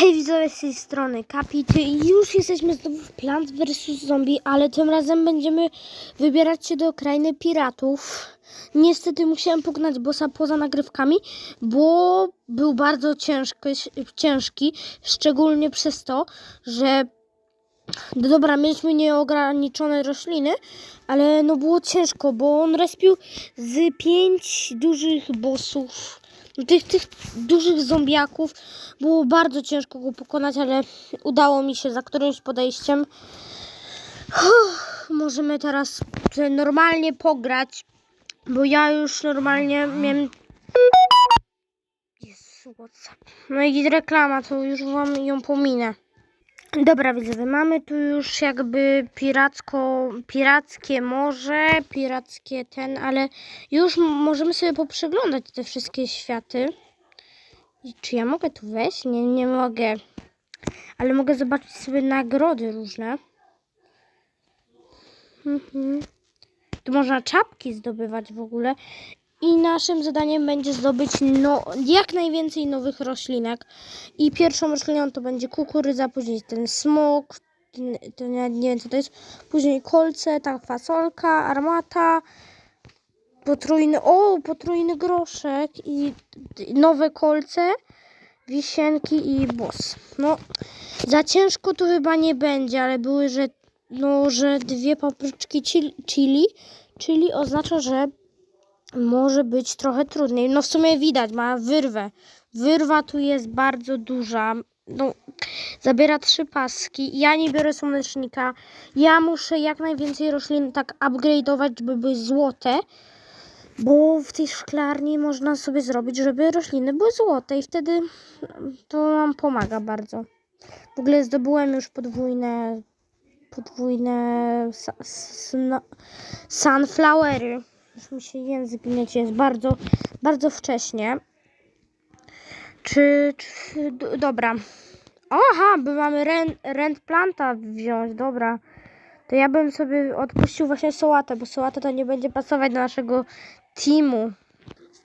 Hej widzowie z tej strony Kapity i już jesteśmy z Plants vs Zombie, ale tym razem będziemy wybierać się do krainy piratów. Niestety musiałem pognać bossa poza nagrywkami, bo był bardzo ciężki, ciężki szczególnie przez to, że no dobra, mieliśmy nieograniczone rośliny, ale no było ciężko, bo on respił z pięć dużych bossów. Tych, tych dużych zombiaków było bardzo ciężko go pokonać, ale udało mi się za którymś podejściem. Uff, możemy teraz normalnie pograć, bo ja już normalnie miałem... Jezu, WhatsApp. No i reklama, to już wam ją pominę. Dobra, widzowie, mamy tu już jakby piracko, pirackie morze, pirackie ten, ale już możemy sobie poprzeglądać te wszystkie światy. I Czy ja mogę tu wejść? Nie, nie mogę. Ale mogę zobaczyć sobie nagrody różne. Mhm. Tu można czapki zdobywać w ogóle. I naszym zadaniem będzie zdobyć no, jak najwięcej nowych roślinek. I pierwszą rośliną to będzie kukurydza, później ten smok, ten, ten, ja nie wiem co to jest, później kolce, ta fasolka, armata, potrójny, o, potrójny groszek i nowe kolce, wisienki i bos. No, za ciężko to chyba nie będzie, ale były, że, no, że dwie papryczki chili, chili, czyli oznacza, że może być trochę trudniej. No w sumie widać, ma wyrwę. Wyrwa tu jest bardzo duża. No, zabiera trzy paski. Ja nie biorę słonecznika. Ja muszę jak najwięcej roślin tak upgrade'ować, żeby były złote. Bo w tej szklarni można sobie zrobić, żeby rośliny były złote i wtedy to nam pomaga bardzo. W ogóle zdobyłem już podwójne podwójne sno- sunflowery. Już mi się język gniecie, jest bardzo, bardzo wcześnie. Czy, czy dobra. Aha, by mamy rent, rent planta wziąć, dobra. To ja bym sobie odpuścił właśnie sałatę, bo sałata to nie będzie pasować do naszego teamu.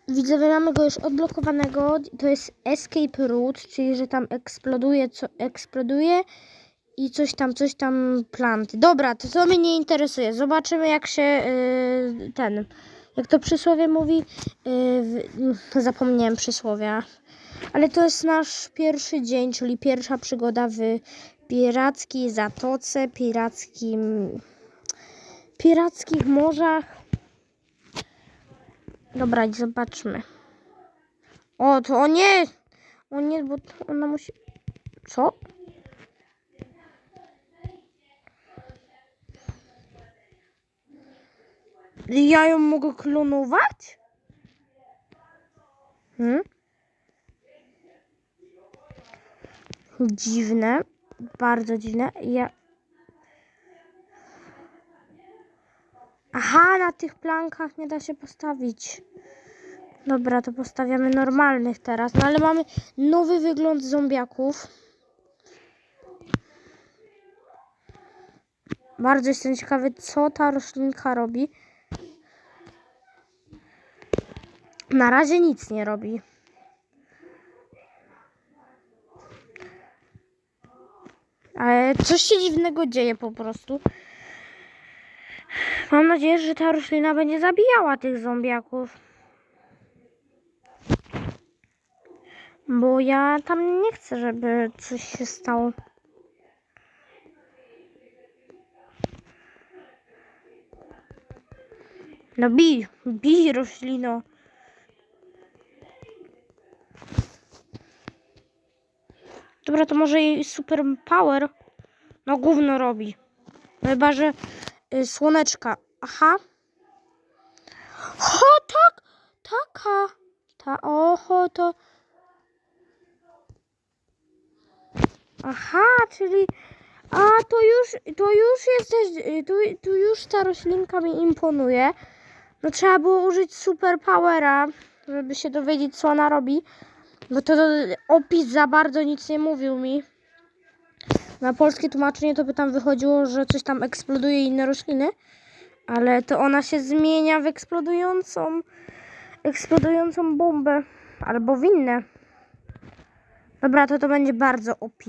Widzowie, mamy go już odblokowanego. To jest Escape Route, czyli że tam eksploduje, co eksploduje i coś tam, coś tam planty. Dobra, to co mnie nie interesuje. Zobaczymy jak się yy, ten, jak to przysłowie mówi. Yy, zapomniałem przysłowia. Ale to jest nasz pierwszy dzień, czyli pierwsza przygoda w pirackiej zatoce, pirackim, pirackich morzach. Dobra, zobaczmy. O, to o nie! O nie, bo to ona musi... Co? Ja ją mogę klonować? Hmm? Dziwne. Bardzo dziwne. Ja... Aha, na tych plankach nie da się postawić. Dobra, to postawiamy normalnych teraz. No ale mamy nowy wygląd zombiaków. Bardzo jestem ciekawy, co ta roślinka robi. Na razie nic nie robi. Ale coś się dziwnego dzieje po prostu. Mam nadzieję, że ta roślina będzie zabijała tych zombiaków. Bo ja tam nie chcę, żeby coś się stało. No bij, bij roślino. Dobra, to może jej super power. No gówno robi. No Chyba, że y, słoneczka. Aha. Ho, tak, taka. Ta, oho, to... Aha, czyli... A, to już, to już jesteś, y, tu, tu już ta roślinka mi imponuje. No trzeba było użyć super powera, żeby się dowiedzieć, co ona robi. Bo to, opis za bardzo nic nie mówił mi. Na polskie tłumaczenie to by tam wychodziło, że coś tam eksploduje inne rośliny. Ale to ona się zmienia w eksplodującą, eksplodującą bombę. Albo w inne. Dobra, to to będzie bardzo OP.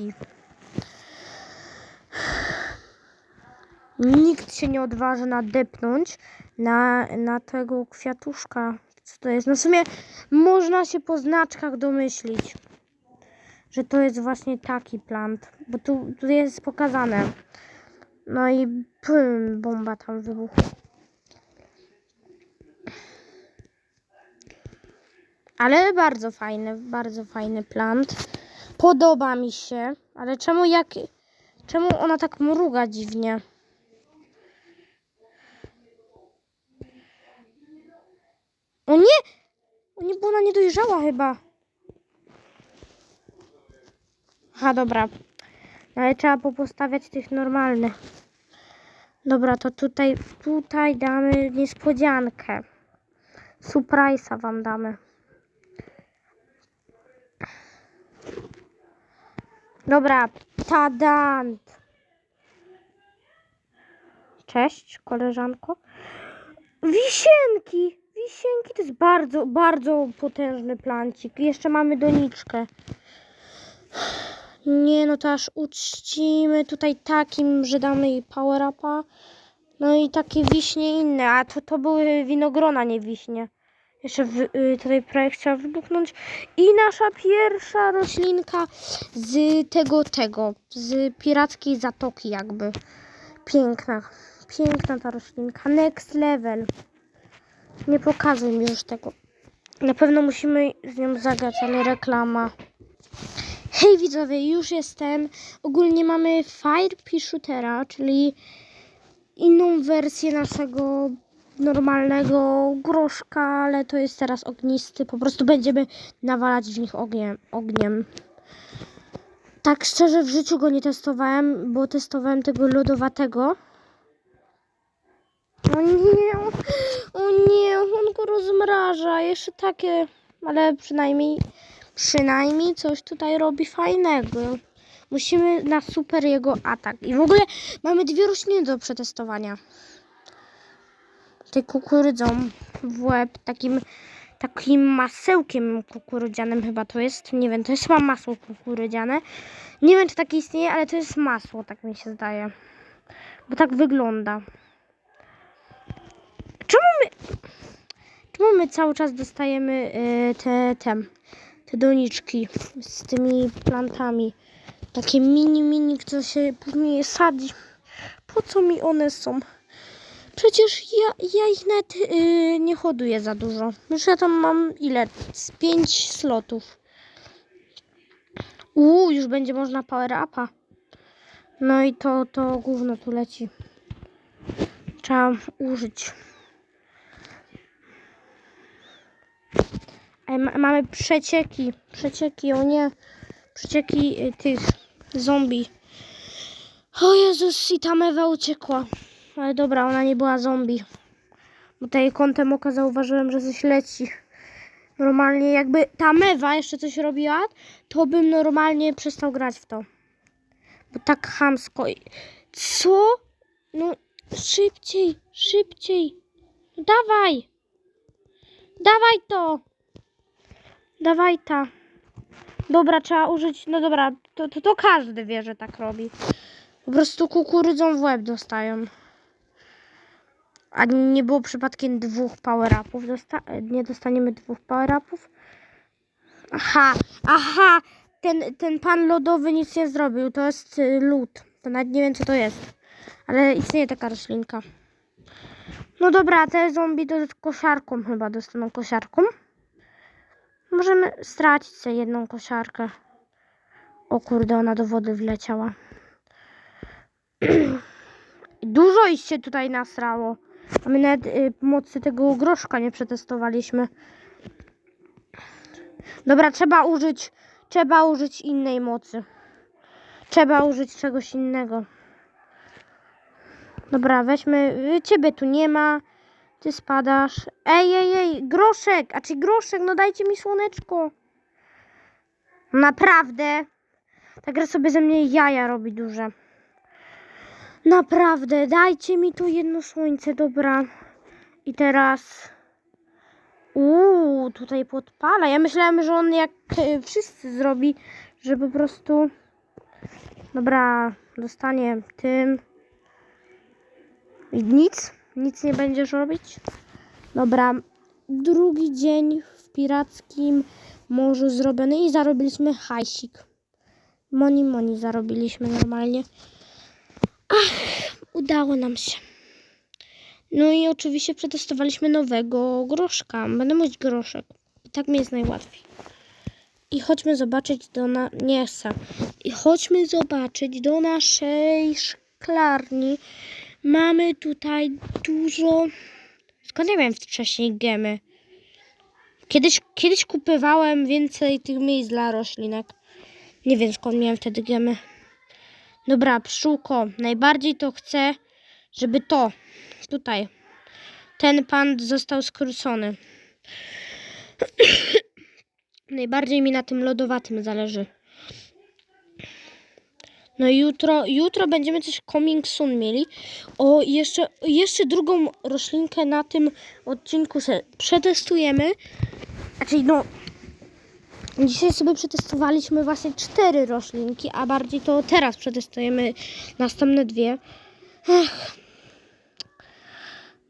Nikt się nie odważy nadepnąć na, na tego kwiatuszka. Co to jest? No w sumie można się po znaczkach domyślić, że to jest właśnie taki plant, bo tu, tu jest pokazane. No i pym, bomba tam wybuchła. Ale bardzo fajny, bardzo fajny plant. Podoba mi się, ale czemu jak... Czemu ona tak mruga dziwnie? O nie! O nie, bo ona nie dojrzała chyba. Aha, dobra. Ale trzeba popostawiać tych normalnych. Dobra, to tutaj, tutaj damy niespodziankę. Surprise'a wam damy. Dobra, tadant. Cześć, koleżanko. Wisienki! Wisienki to jest bardzo, bardzo potężny plancik. Jeszcze mamy doniczkę. Nie, no to aż uczcimy tutaj takim, że damy jej power upa. No i takie wiśnie inne, a to, to były winogrona, nie wiśnie. Jeszcze w, y, tutaj projekt chciał wybuchnąć. I nasza pierwsza roślinka z tego, tego, z pirackiej zatoki jakby. Piękna, piękna ta roślinka. Next level. Nie pokazuj mi już tego. Na pewno musimy z nią zagrać, ale reklama. Hej widzowie, już jestem. Ogólnie mamy Fire Pea Shootera, czyli inną wersję naszego normalnego groszka, ale to jest teraz ognisty. Po prostu będziemy nawalać w nich ogniem. ogniem. Tak szczerze w życiu go nie testowałem, bo testowałem tego lodowatego. O nie, nie, on go rozmraża. Jeszcze takie, ale przynajmniej, przynajmniej coś tutaj robi fajnego. Musimy na super jego atak. I w ogóle mamy dwie rośliny do przetestowania. Tej kukurydzą w łeb, takim, takim masełkiem kukurydzianym chyba to jest. Nie wiem, to jest chyba masło kukurydziane. Nie wiem, czy takie istnieje, ale to jest masło, tak mi się zdaje. Bo tak wygląda. Czemu my, czemu my cały czas dostajemy y, te, te, te doniczki z tymi plantami? Takie mini, mini, co się później sadzi. Po co mi one są? Przecież ja, ja ich nawet y, nie hoduję za dużo. Już ja tam mam ile? Z pięć slotów. Uuu, już będzie można power upa. No i to, to gówno tu leci. Trzeba użyć. Ej, ma, mamy przecieki. Przecieki, o nie. Przecieki y, tych zombie. O Jezus, i ta mewa uciekła. Ale dobra, ona nie była zombie. Bo tutaj kątem oka zauważyłem, że coś leci. Normalnie jakby ta mewa jeszcze coś robiła, to bym normalnie przestał grać w to. Bo tak chamsko. i- Co? No szybciej, szybciej. No dawaj. Dawaj to. Dawaj ta. Dobra, trzeba użyć. No dobra, to, to, to każdy wie, że tak robi. Po prostu kukurydzą w łeb dostają. A nie było przypadkiem dwóch power-upów. Dosta nie dostaniemy dwóch power-upów. Aha, aha. Ten, ten pan lodowy nic nie zrobił. To jest y, lód. To nawet nie wiem, co to jest. Ale istnieje taka roślinka. No dobra, te zombie to kosiarką chyba dostaną kosiarką. Możemy stracić sobie jedną kosiarkę. O kurde, ona do wody wleciała. Dużo ich się tutaj nasrało. A my nawet y, mocy tego groszka nie przetestowaliśmy. Dobra, trzeba użyć, trzeba użyć innej mocy. Trzeba użyć czegoś innego. Dobra, weźmy, y, ciebie tu nie ma. Ty spadasz. Ej, ej, ej, groszek, a czy groszek, no dajcie mi słoneczko. Naprawdę. Ta gra sobie ze mnie jaja robi duże. Naprawdę, dajcie mi tu jedno słońce, dobra. I teraz. Uuu, tutaj podpala. Ja myślałem, że on jak e, wszyscy zrobi, że po prostu dobra, dostanie tym i nic, nic nie będziesz robić. Dobra, drugi dzień w pirackim morzu zrobiony i zarobiliśmy hajsik. Moni, moni zarobiliśmy normalnie. Ach, udało nam się. No i oczywiście przetestowaliśmy nowego groszka. Będę mówić groszek. I tak mi jest najłatwiej. I chodźmy zobaczyć do na... Nie. I chodźmy zobaczyć do naszej szklarni. Mamy tutaj dużo... Skąd ja miałem wcześniej gemy? Kiedyś, kiedyś kupywałem więcej tych miejsc dla roślinek. Nie wiem skąd miałem wtedy gemy. Dobra, pszczółko. Najbardziej to chcę, żeby to tutaj ten pan został skrócony. Najbardziej mi na tym lodowatym zależy. No jutro, jutro będziemy coś coming soon mieli. O, jeszcze, jeszcze drugą roślinkę na tym odcinku se przetestujemy. Znaczy, no, dzisiaj sobie przetestowaliśmy właśnie cztery roślinki, a bardziej to teraz przetestujemy następne dwie.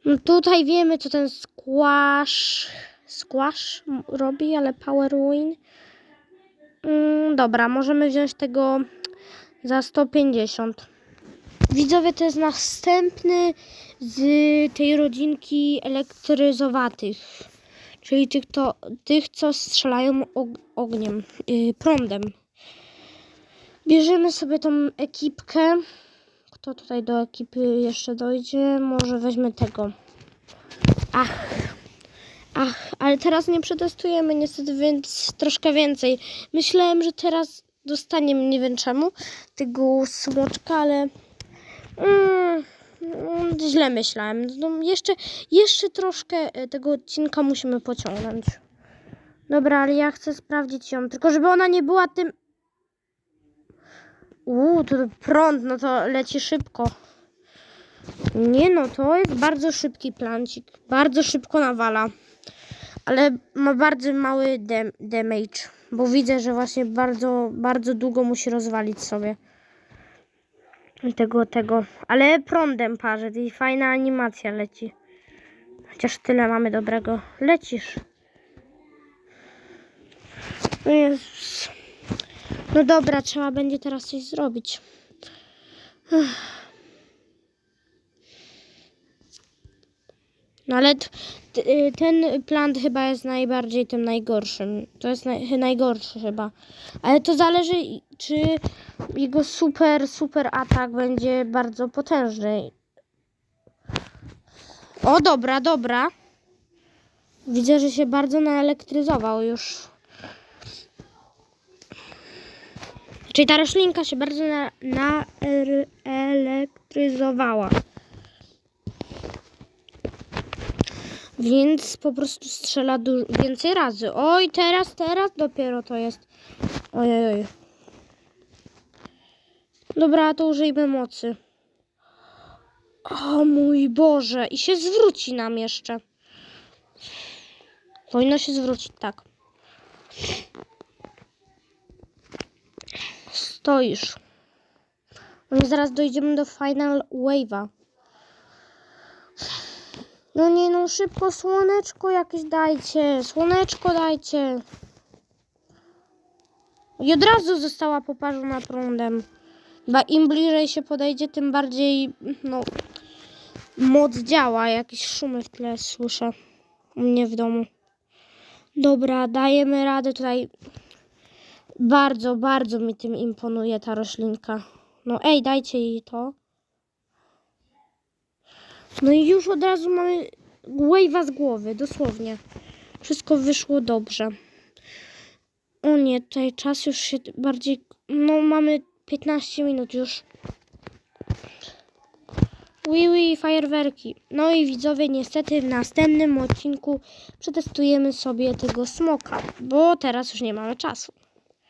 No tutaj wiemy, co ten squash, squash robi, ale Power Win. Mm, dobra, możemy wziąć tego za 150. Widzowie, to jest następny z tej rodzinki elektryzowatych. Czyli tych, to, tych co strzelają og- ogniem, yy, prądem. Bierzemy sobie tą ekipkę. Kto tutaj do ekipy jeszcze dojdzie? Może weźmy tego. Ach. Ach, ale teraz nie przetestujemy niestety, więc troszkę więcej. Myślałem, że teraz dostaniemy, nie wiem czemu, tego smoczka, ale mm, mm, źle myślałem. No, jeszcze, jeszcze troszkę e, tego odcinka musimy pociągnąć. Dobra, ale ja chcę sprawdzić ją, tylko żeby ona nie była tym... Uuu, to prąd, no to leci szybko. Nie no, to jest bardzo szybki plancik. Bardzo szybko nawala. Ale ma bardzo mały dam damage. Bo widzę, że właśnie bardzo, bardzo długo musi rozwalić sobie. Tego, tego. Ale prądem parzy i fajna animacja leci. Chociaż tyle mamy dobrego. Lecisz. O Jezus. No dobra, trzeba będzie teraz coś zrobić. No ale y, ten plant chyba jest najbardziej tym najgorszym. To jest naj- najgorszy chyba. Ale to zależy, czy jego super, super atak będzie bardzo potężny. O, dobra, dobra. Widzę, że się bardzo naelektryzował już. Czyli ta roślinka się bardzo na, naelektryzowała. Więc po prostu strzela więcej razy. Oj, teraz, teraz dopiero to jest. Ojej. Oj. Dobra, to użyjmy mocy. O mój Boże. I się zwróci nam jeszcze. Powinno się zwrócić, tak. Stoisz. I zaraz dojdziemy do final wave'a. No nie no, szybko słoneczko jakieś dajcie. Słoneczko dajcie. I od razu została poparzona prądem. Chyba im bliżej się podejdzie, tym bardziej no, moc działa. Jakieś szumy w tle słyszę u mnie w domu. Dobra, dajemy radę tutaj. Bardzo, bardzo mi tym imponuje ta roślinka. No ej, dajcie jej to. No i już od razu mamy wave'a z głowy, dosłownie. Wszystko wyszło dobrze. O nie, tutaj czas już się bardziej... No mamy 15 minut już. Ui, ui, fajerwerki. No i widzowie, niestety w następnym odcinku przetestujemy sobie tego smoka, bo teraz już nie mamy czasu.